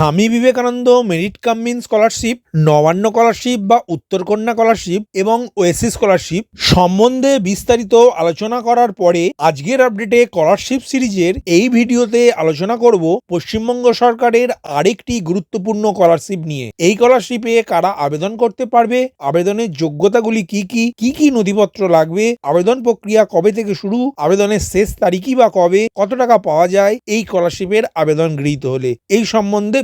স্বামী Vivekananda, merit come in scholarship, Nabanna scholarship বা Uttarkanya scholarship এবং ওয়েসি স্কলারশিপ সম্বন্ধে বিস্তারিত আলোচনা করার পরে আজকের আপডেটে স্কলারশিপ সিরিজের এই ভিডিওতে আলোচনা করব পশ্চিমবঙ্গ সরকারের আরেকটি গুরুত্বপূর্ণ স্কলারশিপ নিয়ে। এই স্কলারশিপে কারা আবেদন করতে পারবে? আবেদনের যোগ্যতাগুলি কি কি? কি কি নথিপত্র লাগবে? আবেদন প্রক্রিয়া কবে থেকে শুরু? আবেদনের শেষ তারিখই বা কবে? কত টাকা পাওয়া যায়? এই স্কলারশিপের আবেদন গৃহীত হলে। এই সম্বন্ধে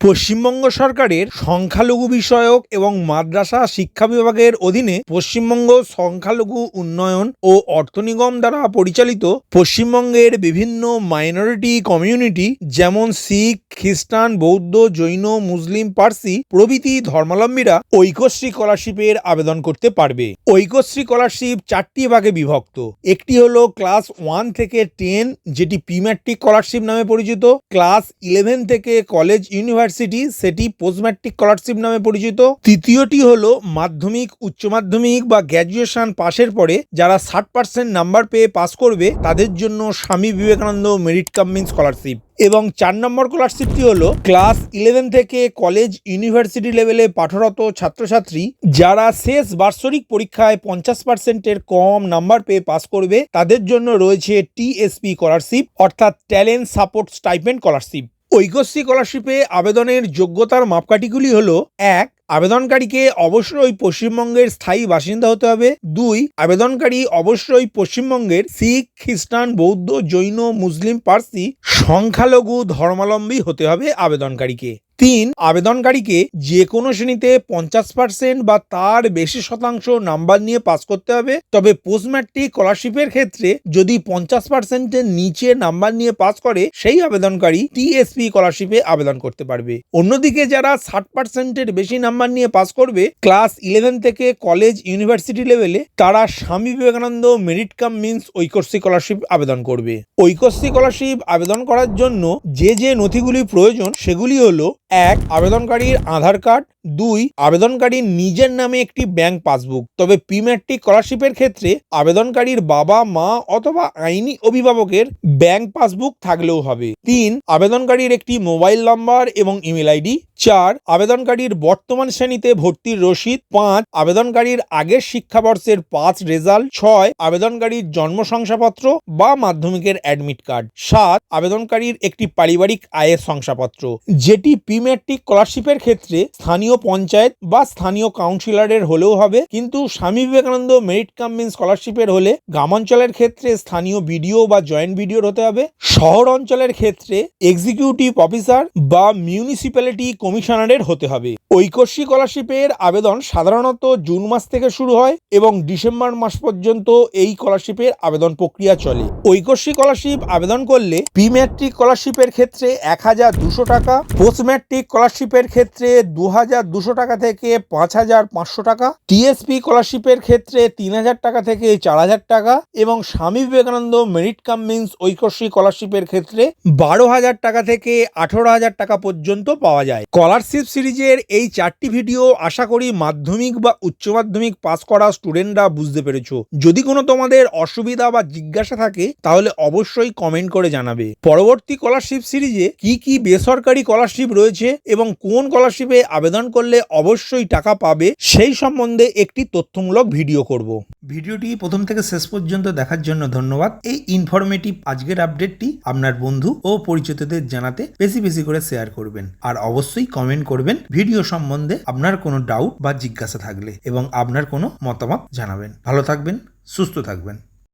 পশ্চিমবঙ্গ সরকারের সংখ্যালঘু বিষয়ক এবং মাদ্রাসা শিক্ষা বিভাগের অধীনে পশ্চিমবঙ্গ সংখ্যালঘু উন্নয়ন ও অর্থ নিগম দ্বারা পরিচালিত পশ্চিমবঙ্গের বিভিন্ন মাইনরিটি কমিউনিটি যেমন শিখ, খ্রিস্টান, বৌদ্ধ, জৈন, মুসলিম, পার্সি প্রভৃতি ধর্মাবলম্বীরা ঐক্যশ্রী স্কলারশিপের আবেদন করতে পারবে। ঐক্যশ্রী স্কলারশিপ চারটি ভাগে বিভক্ত। একটি হলো ক্লাস ওয়ান থেকে টেন যেটি প্রিম্যাট্রিক স্কলারশিপ নামে পরিচিত। ক্লাস ইলেভেন থেকে কলেজ ইউনিভার্সিটি সেটি পোস্ট ম্যাট্রিক স্কলারশিপ নামে পরিচিত। তৃতীয়টি হলো মাধ্যমিক, উচ্চ মাধ্যমিক বা গ্র্যাজুয়েশন পাশের পরে যারা ষাট পার্সেন্ট নাম্বার পেয়ে পাস করবে, তাদের জন্য স্বামী বিবেকানন্দ মেরিট কামিং স্কলারশিপ। এবং চার নম্বর স্কলারশিপটি হলো ক্লাস ইলেভেন থেকে কলেজ ইউনিভার্সিটি লেভেলে পাঠরত ছাত্রছাত্রী, যারা শেষ বার্ষিক পরীক্ষায় পঞ্চাশ পার্সেন্টের কম নাম্বার পেয়ে পাস করবে, তাদের জন্য রয়েছে টিএসপি স্কলারশিপ, অর্থাৎ talent support stipend scholarship. Aikyashree স্কলারশিপে আবেদনের যোগ্যতার মাপকাঠিগুলি হল, এক, আবেদনকারীকে অবশ্যই পশ্চিমবঙ্গের স্থায়ী বাসিন্দা হতে হবে। দুই, আবেদনকারী অবশ্যই পশ্চিমবঙ্গের শিখ, খ্রিস্টান, বৌদ্ধ, জৈন, মুসলিম, পার্সি সংখ্যালঘু ধর্মাবলম্বী হতে হবে আবেদনকারীকে। তিন, আবেদনকারীকে যে কোনো শ্রেণীতে পঞ্চাশ পার্সেন্ট বা তার বেশি শতাংশ নাম্বার নিয়ে পাস করতে হবে। তবে পোস্ট ম্যাট্রিক স্কলারশিপের ক্ষেত্রে যদি পঞ্চাশ পার্সেন্টের নিচে নাম্বার নিয়ে পাস করে, সেই আবেদনকারী টিএসপি স্কলারশিপে আবেদন করতে পারবে। অন্যদিকে যারা ষাট পার্সেন্টের বেশি নাম্বার নিয়ে পাস করবে, ক্লাস ইলেভেন থেকে কলেজ ইউনিভার্সিটি লেভেলে, তারা Swami Vivekananda merit cum means Aikyashree scholarship আবেদন করবে। ঐক্যশ্রী স্কলারশিপ আবেদন করার জন্য যে যে নথিগুলি প্রয়োজন, সেগুলি হলো এক, আবেদনকারীর আধার কার্ড। দুই, আবেদনকারীর নিজের নামে একটি ব্যাংক পাসবুক। তবে প্রিম্যাট্রিক স্কলারশিপের ক্ষেত্রে আবেদনকারীর বাবা, মা অথবা আইনি অভিভাবকের ব্যাংক পাসবুক থাকলেও হবে। তিন, আবেদনকারীর একটি মোবাইল নম্বর এবং ইমেল আইডি। চার, আবেদনকারীর বর্তমান শ্রেণীতে ভর্তির রসিদ। পাঁচ, আবেদনকারীর আগের শিক্ষাবর্ষের পাঁচ রেজাল্ট। ছয়, আবেদনকারীর জন্ম শংসাপত্র বা মাধ্যমিকের অ্যাডমিট কার্ড। সাত, আবেদনকারীর একটি পারিবারিক আয়ের শংসাপত্র, যেটি প্রিম্যাট্রিক স্কলারশিপের ক্ষেত্রে স্থানীয় পঞ্চায়েত বা স্থানীয় কাউন্সিলরের হলেও হবে। কিন্তু স্বামী বিবেকানন্দ মেরিট কামিং স্কলারশিপের হলে গ্রামাঞ্চলের ক্ষেত্রে স্থানীয় বিডিও বা জয়েন্ট বিডিওর হতে হবে। শহর অঞ্চলের ক্ষেত্রে এক্সিকিউটিভ অফিসার বা মিউনিসিপ্যালিটি কমিশনারের হতে হবে। ঐকশ্রী স্কলারশিপের আবেদন সাধারণত জুন মাস থেকে শুরু হয় এবং ডিসেম্বর মাস পর্যন্ত এই স্কলারশিপের আবেদন প্রক্রিয়া চলে। ঐকশ্রী স্কলারশিপ আবেদন করলে প্রি ম্যাট্রিক স্কলারশিপের ক্ষেত্রে এক হাজার দুশো টাকা পোস্ট ম্যাট্রিক স্কলারশিপের ক্ষেত্রে দু হাজার দুশো টাকা থেকে পাঁচ হাজার পাঁচশো টাকা, টিএসপি স্কলারশিপের ক্ষেত্রে তিন হাজার টাকা থেকে চার হাজার টাকা এবং Swami Vivekananda merit cum means Aikyashree স্কলারশিপের ক্ষেত্রে বারো হাজার টাকা থেকে আঠারো হাজার টাকা পর্যন্ত পাওয়া যায়। স্কলারশিপ সিরিজের এই চারটি ভিডিও আশা করি মাধ্যমিক বা উচ্চ মাধ্যমিক পাস করা স্টুডেন্টরা বুঝতে পেরেছ। যদি কোনো তোমাদের অসুবিধা বা জিজ্ঞাসা থাকে, তাহলে অবশ্যই কমেন্ট করে জানাবে। পরবর্তী স্কলারশিপ সিরিজে কি কি বেসরকারি স্কলারশিপ রয়েছে এবং কোন স্কলারশিপে আবেদন করলে অবশ্যই টাকা পাবে, সেই সম্বন্ধে একটি তথ্যমূলক ভিডিও করব। ভিডিওটি প্রথম থেকে শেষ পর্যন্ত দেখার জন্য ধন্যবাদ। এই ইনফরমেটিভ আজকের আপডেটটি আপনার বন্ধু ও পরিচিতদের জানাতে বেশি বেশি করে শেয়ার করবেন। আর অবশ্যই কমেন্ট করবেন। ভিডিও সম্বন্ধে আপনার কোনো ডাউট বা জিজ্ঞাসা থাকলে এবং আপনার কোনো মতামত জানাবেন। ভালো থাকবেন, সুস্থ থাকবেন।